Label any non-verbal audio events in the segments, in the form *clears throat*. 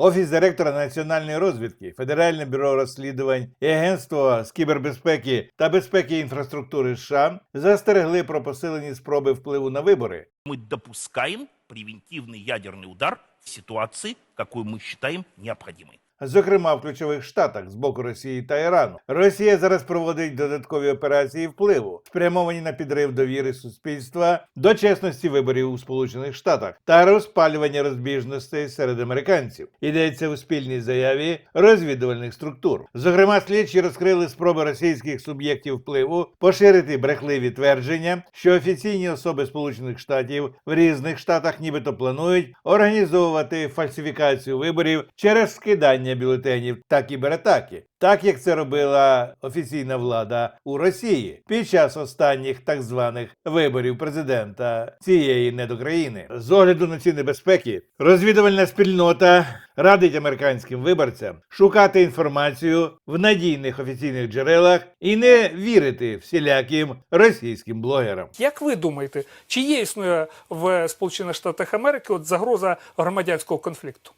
Офіс директора національної розвідки, Федеральне бюро розслідувань і Агентство з кібербезпеки та безпеки інфраструктури США застерегли про посилені спроби впливу на вибори. Мы допускаем превентивный ядерный удар в ситуации, какую мы считаем необходимой. зокрема в ключових штатах з боку Росії та Ірану. Росія зараз проводить додаткові операції впливу, спрямовані на підрив довіри суспільства до чесності виборів у Сполучених Штатах та розпалювання розбіжностей серед американців. Йдеться у спільній заяві розвідувальних структур. Зокрема, слідчі розкрили спроби російських суб'єктів впливу поширити брехливі твердження, що офіційні особи Сполучених Штатів в різних штатах нібито планують організовувати фальсифікацію виборів через скидання бюлетенів та кібератаки, так як це робила офіційна влада у Росії під час останніх так званих виборів президента цієї недокраїни. З огляду на ці небезпеки, розвідувальна спільнота радить американським виборцям шукати інформацію в надійних офіційних джерелах і не вірити всіляким російським блогерам. Як ви думаєте, чи є існує в Сполучених Штатах Америки от загроза громадянського конфлікту?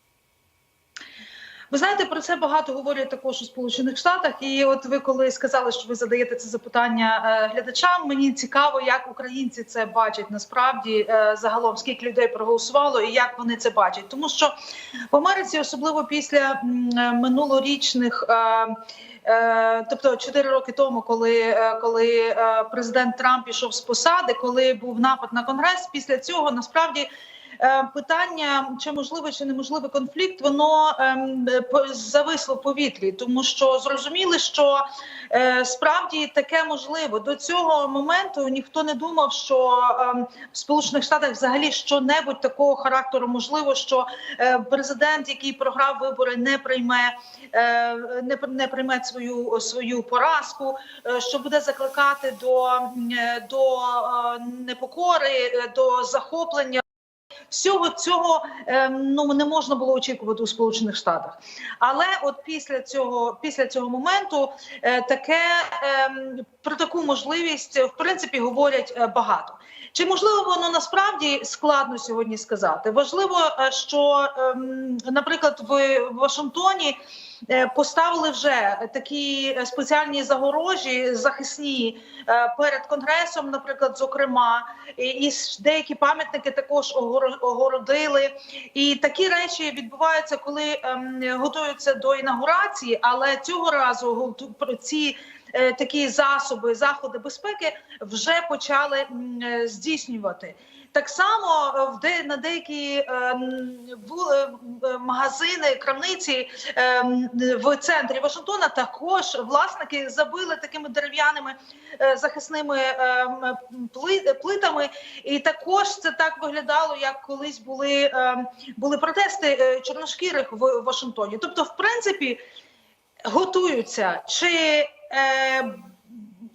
Ви знаєте, про це багато говорять також у Сполучених Штатах. І от ви коли сказали, що ви задаєте це запитання е, глядачам, мені цікаво, як українці це бачать насправді е, загалом, скільки людей проголосувало і як вони це бачать. Тому що в Америці, особливо після е, минулорічних. Тобто 4 роки тому, коли, коли президент Трамп пішов з посади, коли був напад на конгрес, після цього насправді питання чи можливо чи неможливий конфлікт, воно ем, е, зависло в повітрі, тому що зрозуміли, що е, справді таке можливо. До цього моменту ніхто не думав, що ем, в Сполучених Штатах взагалі що-небудь такого характеру можливо, що е, президент, який програв вибори, не прийме е, не, не прийме свою свою поразку, е, що буде закликати до, е, до е, непокори, е, до захоплення. Всього цього ем, ну не можна було очікувати у Сполучених Штатах. Але от після цього, після цього моменту, е, таке ем, про таку можливість в принципі говорять е, багато. Чи можливо воно насправді складно сьогодні сказати? Важливо, е, що, ем, наприклад, в Вашингтоні поставили вже такі спеціальні загорожі захисні перед конгресом, наприклад, зокрема, і, деякі пам'ятники також огородили. І такі речі відбуваються, коли ем, готуються до інаугурації, але цього разу ці. Е, Такі засоби, заходи безпеки вже почали е, здійснювати. Так само е, в де на деякі магазини, крамниці в центрі Вашингтона також власники забили такими дерев'яними захисними плитами. І також це так виглядало, як колись були, були протести чорношкірих в Вашингтоні. Тобто, в принципі, готуються чи. Е,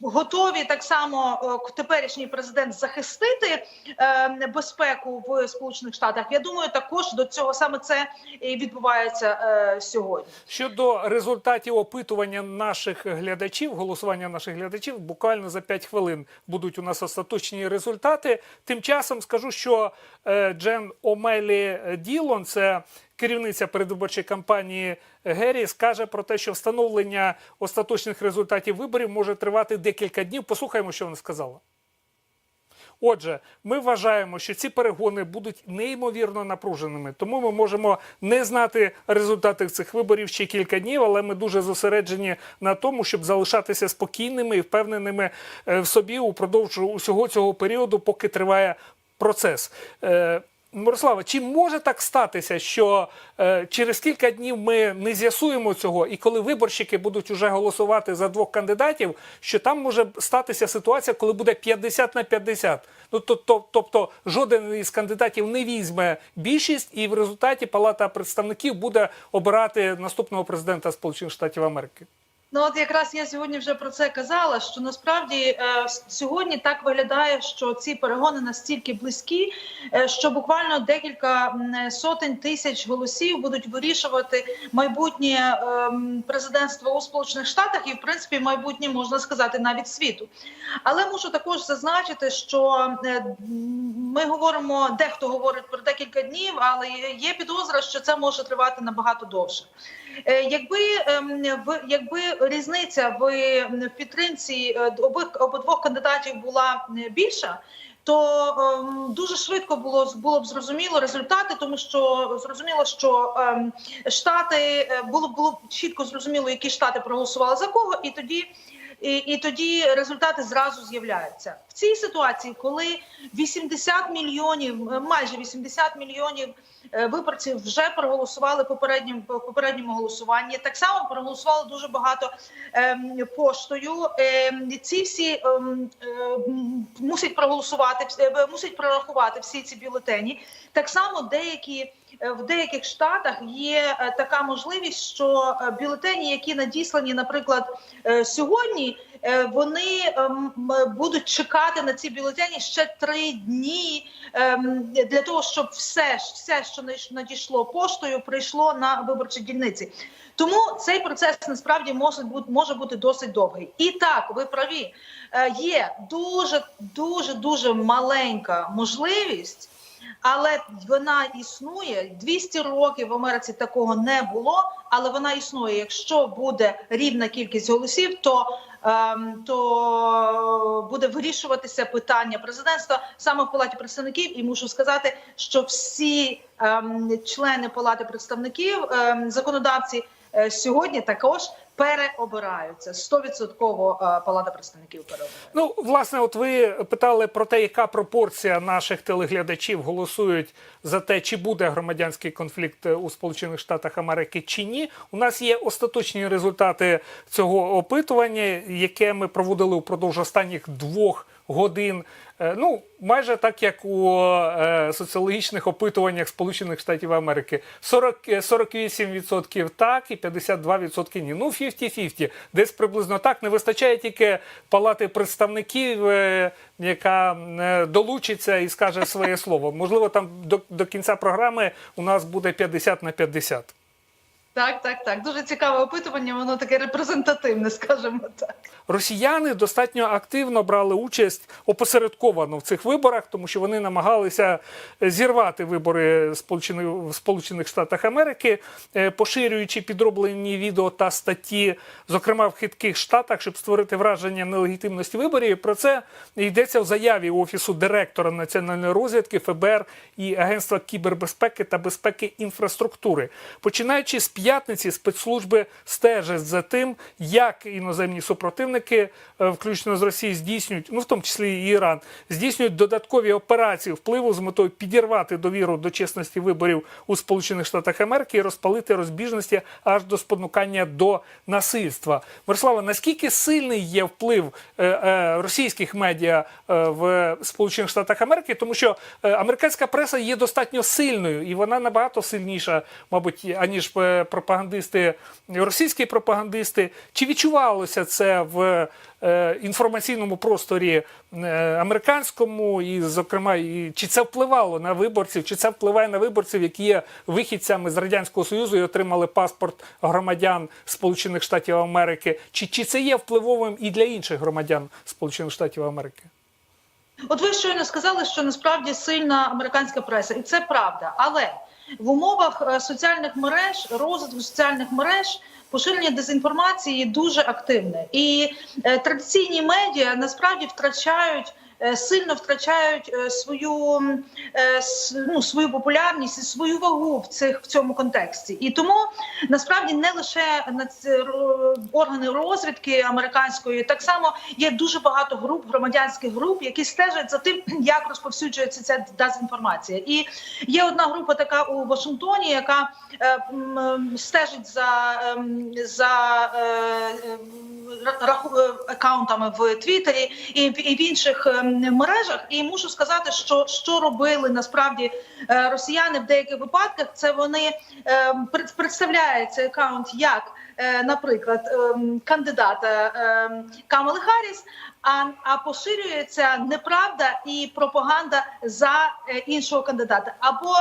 Готові так само е, теперішній президент захистити е, безпеку в Сполучених Штатах. Я думаю, також до цього саме це і відбувається е, сьогодні. Щодо результатів опитування наших глядачів, голосування наших глядачів, буквально за 5 хвилин будуть у нас остаточні результати. Тим часом скажу, що е, Джен Омелі Ділон, це керівниця передвиборчої кампанії Геррі, скаже про те, що встановлення остаточних результатів виборів може тривати декілька днів. Послухаємо, що вона сказала. Отже, ми вважаємо, що ці перегони будуть неймовірно напруженими, тому ми можемо не знати результати цих виборів ще кілька днів, але ми дуже зосереджені на тому, щоб залишатися спокійними і впевненими е, в собі упродовж усього цього періоду, поки триває процес. Мирослава, чи може так статися, що е, через кілька днів ми не з'ясуємо цього, і коли виборщики будуть уже голосувати за двох кандидатів, що там може статися ситуація, коли буде 50 на 50? Ну то, то, тобто жоден із кандидатів не візьме більшість, і в результаті Палата представників буде обирати наступного президента Сполучених Штатів Америки. Ну от якраз я сьогодні вже про це казала. Що насправді е, сьогодні так виглядає, що ці перегони настільки близькі, е, що буквально декілька м, сотень тисяч голосів будуть вирішувати майбутнє президентство у Сполучених Штатах і, в принципі, майбутнє можна сказати навіть світу. Але мушу також зазначити, що е, ми говоримо, дехто говорить про декілька днів, але є підозра, що це може тривати набагато довше. Е, Якби ем, якби різниця в підтримці е, обох обидвох кандидатів була більша. То ем, дуже швидко було було б зрозуміло результати, тому що зрозуміло, що ем, штати е, було було чітко зрозуміло, які штати проголосували за кого, і тоді і, і тоді результати зразу з'являються в цій ситуації, коли 80 мільйонів, е, майже 80 мільйонів е, виборців вже проголосували попереднім по попередньому голосуванні. Так само проголосувало дуже багато ем, поштою. Ем, ці всі ем, ем, мусять проголосувати, е, мусять прорахувати всі ці бюлетені. Так само деякі. Е, В деяких штатах є е, така можливість, що е, бюлетені, які надіслані, наприклад, сьогодні, вони ем, будуть чекати на ці бюлетені ще три дні ем, для того, щоб все, все, що надійш- надійшло поштою, прийшло на виборчі дільниці. Тому цей процес насправді може бути може бути досить довгий. І так, ви праві, є дуже дуже дуже маленька можливість. Але вона існує 200 років в Америці такого не було, але вона існує. Якщо буде рівна кількість голосів, то, ем, то буде вирішуватися питання президентства саме в палаті представників. І мушу сказати, що всі ем, члени палати представників, ем, законодавці е, сьогодні також переобираються. 100% е, палата представників переобирається. Ну, власне, от ви питали про те, яка пропорція наших телеглядачів голосують за те, чи буде громадянський конфлікт е, у Сполучених Штатах Америки чи ні. У нас є остаточні результати цього опитування, яке ми проводили упродовж останніх двох годин. Е, Ну, майже так, як у е, соціологічних опитуваннях Сполучених Штатів Америки. 40, е, 48% так і 52% ні. Ну, 50-50. Десь приблизно так. Не вистачає тільки палати представників, е, яка е, долучиться і скаже своє слово. Можливо, там до, до кінця програми у нас буде 50 на 50. Так, так, так. Дуже цікаве опитування. Воно таке репрезентативне, скажімо так. Росіяни достатньо активно брали участь опосередковано в цих виборах, тому що вони намагалися зірвати вибори в Сполучених Штатах Америки, е, поширюючи підроблені відео та статті, зокрема в хитких штатах, щоб створити враження нелегітимності виборів. Про це йдеться в заяві офісу директора національної розвідки ФБР і Агентства кібербезпеки та безпеки інфраструктури. Починаючи з п'ятниці, спецслужби стежать за тим, як іноземні супротивники, е, включно з Росії, здійснюють, ну в тому числі і Іран, здійснюють додаткові операції впливу з метою підірвати довіру до чесності виборів у Сполучених Штатах Америки і розпалити розбіжності аж до спонукання до насильства. Мирослава, наскільки сильний є вплив е, е, російських медіа в Сполучених Штатах Америки, тому що американська преса є достатньо сильною, і вона набагато сильніша, мабуть, аніж е, пропагандисти, російські пропагандисти. Чи відчувалося це в е, інформаційному просторі е, американському, і, зокрема, чи це впливало на виборців, чи це впливає на виборців, які є вихідцями з радянського союзу і отримали паспорт громадян Сполучених Штатів Америки? Чи, чи це є впливовим і для інших громадян Сполучених Штатів Америки? От ви щойно сказали, що насправді сильна американська преса, і це правда. Але в умовах е, соціальних мереж, розвитку соціальних мереж, поширення дезінформації дуже активне. І е, традиційні медіа насправді втрачають. Е, Сильно втрачають е, свою е, ну, свою популярність і свою вагу в цих в цьому контексті, і тому насправді не лише ро- органи розвідки американської, так само є дуже багато груп, громадянських груп, які стежать за тим, *clears throat* як розповсюджується ця дезінформація. І є одна група така у Вашингтоні, яка стежить за, ем, за е, акаунтами в Твіттері і, в- інших ем, мережах. І мушу сказати, що, що робили насправді е, росіяни в деяких випадках, це вони ем, пред- представляють як. е, Наприклад, ем, кандидата Камали Харріс, а, а поширюється неправда і пропаганда за іншого кандидата. Або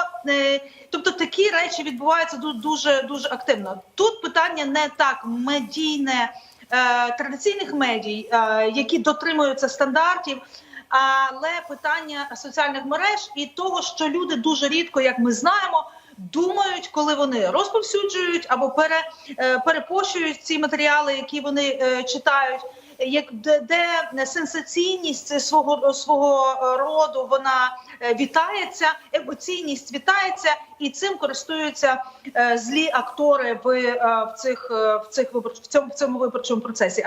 тобто такі речі відбуваються ду- дуже дуже активно. Тут питання не так медійне традиційних медій, е, які дотримуються стандартів. але питання соціальних мереж і того, що люди дуже рідко, як ми знаємо. Думають, коли вони розповсюджують або пере, е, перепощують ці матеріали, які вони е, читають, як де, де сенсаційність свого свого е, роду вона е, вітається, емоційність вітається, і цим користуються е, злі актори в, в цих в цих виборч цьому в цьому виборчому процесі.